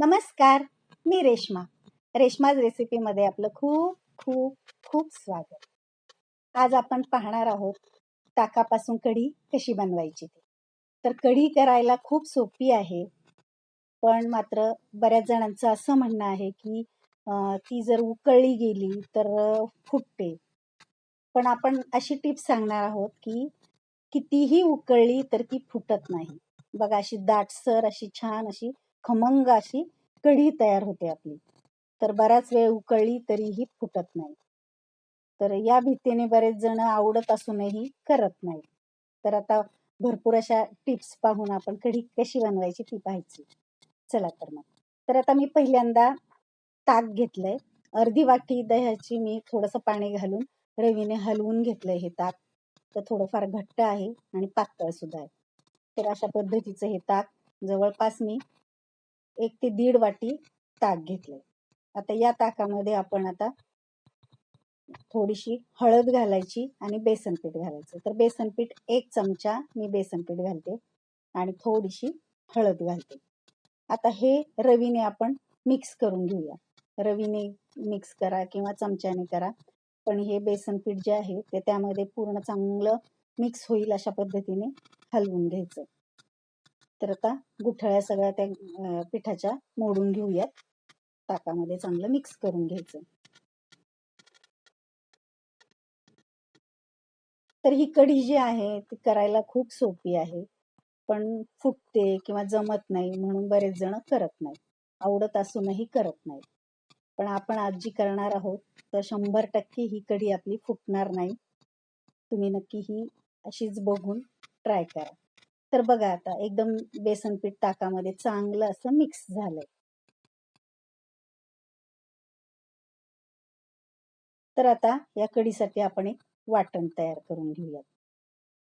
नमस्कार मी रेश्मा. रेश्माज रेसिपीमध्ये आपलं खूप खूप खूप स्वागत. आज आपण पाहणार आहोत ताकापासून कढी कशी बनवायची ती. तर कढी करायला खूप सोपी आहे पण मात्र बऱ्याच जणांचं असं म्हणणं आहे की ती जर उकळली गेली तर फुटते. पण आपण अशी टिप्स सांगणार आहोत की कितीही उकळली तर ती फुटत नाही. बघा अशी दाटसर अशी छान अशी खमंग अशी कढी तयार होते आपली. तर बराच वेळ उकळली तरीही फुटत नाही. तर या भीतीने बरेच जण आवडत असूनही करत नाही तर आता भरपूर अशा टिप्स पाहून आपण कढी कशी बनवायची ती पाहायची. चला तर मग. तर आता मी पहिल्यांदा ताक घेतलंय. अर्धी वाटी दह्याची मी थोडंसं पाणी घालून रवीने हलवून घेतलंय हे ताक. तर थोडंफार घट्ट आहे आणि पातळ सुद्धा आहे. तर अशा पद्धतीचं हे ताक जवळपास मी एक ते दीड वाटी ताक घेतले आता या ताकामध्ये आपण आता थोडीशी हळद घालायची आणि बेसन पीठ घालायचं. तर बेसन पीठ एक चमचा मी बेसन पीठ घालते आणि थोडीशी हळद घालते. आता हे रवीने आपण मिक्स करून घेऊया. रवीने मिक्स करा किंवा चमच्याने करा. पण हे बेसन पीठ जे आहे ते त्यामध्ये पूर्ण चांगलं मिक्स होईल अशा पद्धतीने हलवून घ्यायचं. तर आता गुठळ्या सगळ्या त्या पिठाच्या मोडून घेऊयात. ताकामध्ये चांगलं मिक्स करून घ्यायचं. तर ही कढी जी आहे ती करायला खूप सोपी आहे. पण फुटते किंवा जमत नाही म्हणून बरेच जण करत नाही आवडत असूनही करत नाही पण आपण आज जी करणार आहोत तर शंभर टक्के ही कढी आपली फुटणार नाही. तुम्ही नक्की ही अशीच बघून ट्राय करा. तर बघा आता एकदम बेसन पीठ ताकामध्ये चांगलं असं मिक्स झालंय. तर आता या कढीसाठी आपण एक वाटण तयार करून घेऊयात.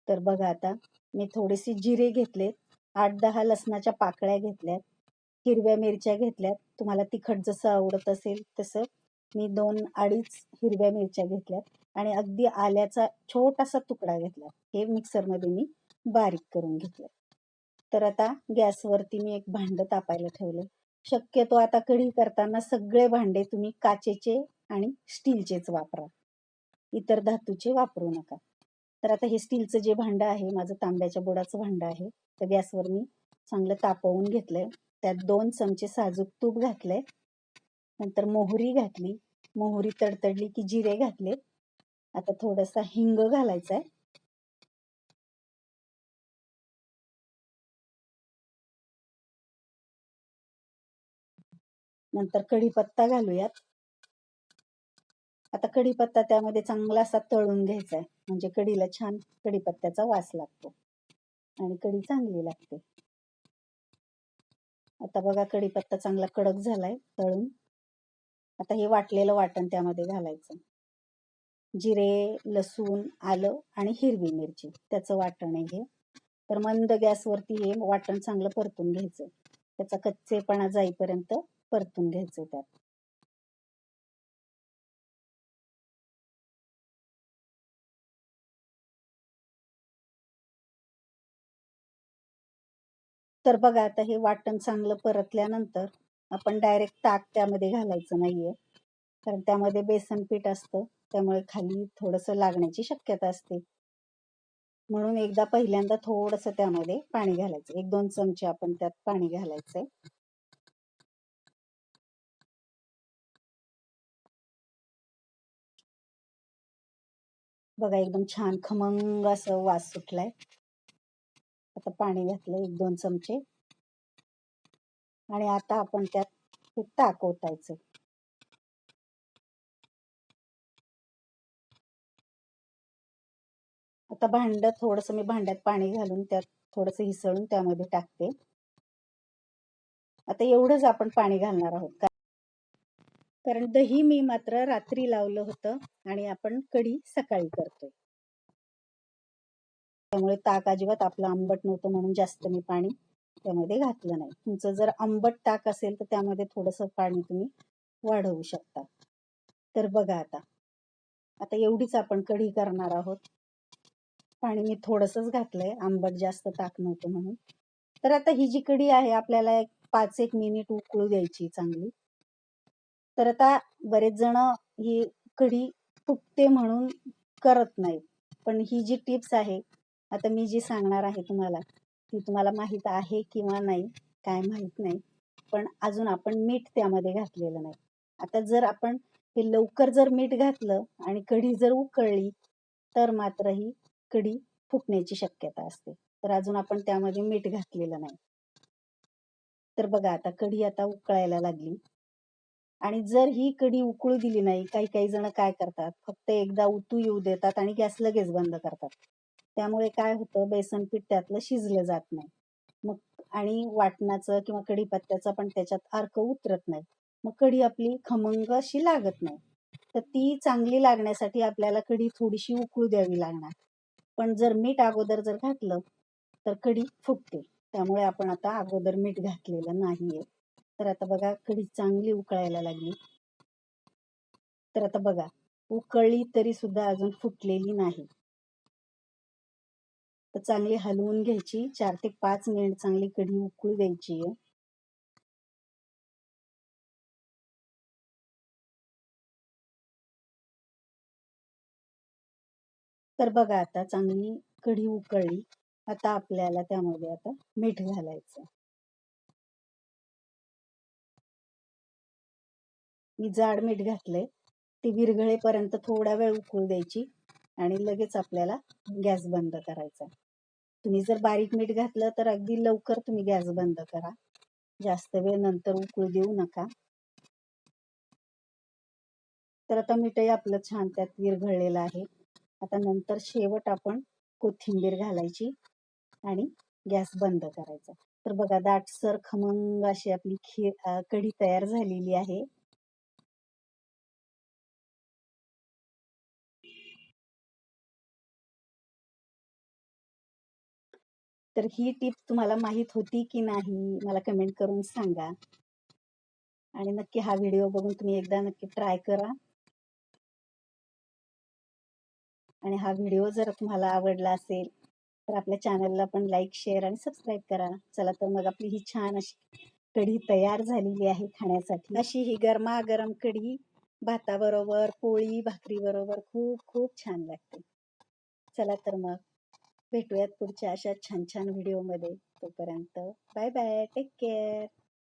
तर बघा आता मी थोडेसे जिरे घेतलेत आठ दहा लसणाच्या पाकळ्या घेतल्यात हिरव्या मिरच्या घेतल्यात. तुम्हाला तिखट जसं आवडत असेल तसं मी दोन अडीच हिरव्या मिरच्या घेतल्यात आणि अगदी आल्याचा छोटासा तुकडा घेतला हे मिक्सरमध्ये मी बारीक करून घेतलं. तर आता गॅसवरती मी एक भांड तापायला ठेवले. शक्यतो आता कढी करताना सगळे भांडे तुम्ही काचेचे आणि स्टीलचेच वापरा. इतर धातूचे वापरू नका. तर आता हे स्टीलचं जे भांडं आहे माझं तांब्याच्या बुडाचं भांडं आहे तर गॅसवर मी चांगलं तापवून घेतलंय. त्यात दोन चमचे साजूक तूप घातलंय. नंतर मोहरी घातली. मोहरी तडतडली की जिरे घातले आता थोडासा हिंग घालायचा आहे नंतर कढीपत्ता घालूयात. आता कढीपत्ता त्यामध्ये चांगला असा तळून घ्यायचा आहे. म्हणजे कढीला छान कढीपत्त्याचा वास लागतो. आणि कढी चांगली लागते. आता बघा कढीपत्ता चांगला कडक झालाय तळून. आता हे वाटलेलं वाटण त्यामध्ये घालायचं. जिरे लसूण आलं आणि हिरवी मिरची त्याचं वाटण आहे हे. तर मंद गॅसवरती हे वाटण चांगलं परतून घ्यायचं. त्याचा कच्चेपणा जाईपर्यंत परतून घ्यायचं त्यात. तर बघा आता हे वाटण चांगलं परतल्यानंतर आपण डायरेक्ट ताक त्यामध्ये घालायचं नाहीये. कारण त्यामध्ये बेसन पीठ असतं त्यामुळे खाली थोडंसं लागण्याची शक्यता असते. म्हणून एकदा पहिल्यांदा थोडंसं त्यामध्ये पाणी घालायचं. एक दोन चमचे आपण त्यात पाणी घालायचंय. बघा एकदम छान खमंग असं वास सुटलाय. आता पाणी घातलं एक दोन चमचे. आणि आता आपण त्यात हे ताक ओतायचं. आता भांड थोडस मी भांड्यात पाणी घालून त्यात थोडस हिसळून त्यामध्ये टाकते. आता एवढंच आपण पाणी घालणार आहोत. कारण दही मी मात्र रात्री लावलं होतं आणि आपण कढी सकाळी करतोय. त्यामुळे ताक अजिबात आपलं आंबट नव्हतं म्हणून जास्त मी पाणी त्यामध्ये घातलं नाही. तुमचं जर आंबट ताक असेल तर त्यामध्ये थोडंसं पाणी तुम्ही वाढवू शकता. तर बघा आता. आता एवढीच आपण कढी करणार आहोत. पाणी मी थोडंसंच घातलंय. आंबट जास्त ताक नव्हतं म्हणून. तर आता ही जी कढी आहे आपल्याला एक पाच एक मिनिट उकळू द्यायची चांगली. तर आता बरेच जण ही कढी फुटते म्हणून करत नाहीत. पण ही जी टिप्स आहे आता मी जी सांगणार आहे तुम्हाला ती तुम्हाला माहीत आहे किंवा नाही काय माहीत नाही. पण अजून आपण मीठ त्यामध्ये घातलेलं नाही. आता जर आपण हे लवकर जर मीठ घातलं आणि कढी जर उकळली तर मात्र ही कढी फुटण्याची शक्यता असते. तर अजून आपण त्यामध्ये मीठ घातलेलं नाही. तर बघा आता कढी आता उकळायला लागली. आणि जर ही कढी उकळू दिली नाही काही काही जण काय करतात फक्त एकदा उतू येऊ देतात आणि गॅस लगेच बंद करतात. त्यामुळे काय होतं बेसन पीठ त्यातलं शिजलं जात नाही. मग आणि वाटणाचं किंवा कढीपत्त्याचं पण त्याच्यात अर्क उतरत नाही. मग कढी आपली खमंग अशी लागत नाही. तर ती चांगली लागण्यासाठी आपल्याला कढी थोडीशी उकळू द्यावी लागणार. पण जर मीठ अगोदर जर घातलं तर कढी फुटते. त्यामुळे आपण आता अगोदर मीठ घातलेलं नाहीये. तर आता बघा कढी चांगली उकळायला लागली. तर आता बघा उकळली तरी सुद्धा अजून फुटलेली नाही. तर चांगली हलवून घ्यायची. चार ते पाच मिनिट चांगली कढी उकळू द्यायची आहे. तर बघा आता चांगली कढी उकळली. आता आपल्याला त्यामध्ये आता मीठ घालायचं मी जाड मीठ घातलंय. ती विरघळेपर्यंत थोडा वेळ उकळू द्यायची आणि लगेच आपल्याला गॅस बंद करायचा. तुम्ही जर बारीक मीठ घातलं तर अगदी लवकर तुम्ही गॅस बंद करा. जास्त वेळ नंतर उकळू देऊ नका. तर आता मीठही आपलं छान त्यात विरघळलेलं आहे. आता नंतर शेवट आपण कोथिंबीर घालायची आणि गॅस बंद करायचा. तर बघा दाटसर खमंग अशी आपली खीर कढी तयार झालेली आहे. तर ही टिप तुम्हाला माहीत होती की नाही मला कमेंट करून सांगा. आणि नक्की हा व्हिडिओ बघून तुम्ही एकदा नक्की ट्राय करा. आणि हा व्हिडिओ जर तुम्हाला आवडला असेल तर आपल्या चॅनलला पण लाईक शेअर आणि सबस्क्राईब करा. चला तर मग आपली ही छान अशी कढी तयार झालेली आहे खाण्यासाठी. अशी ही गरमागरम कढी भाताबरोबर पोळी भाकरी बरोबर खूप खूप छान लागते. चला तर मग. भेटूयात पुढच्या अशा छान छान व्हिडिओमध्ये तोपर्यंत बाय बाय टेक केअर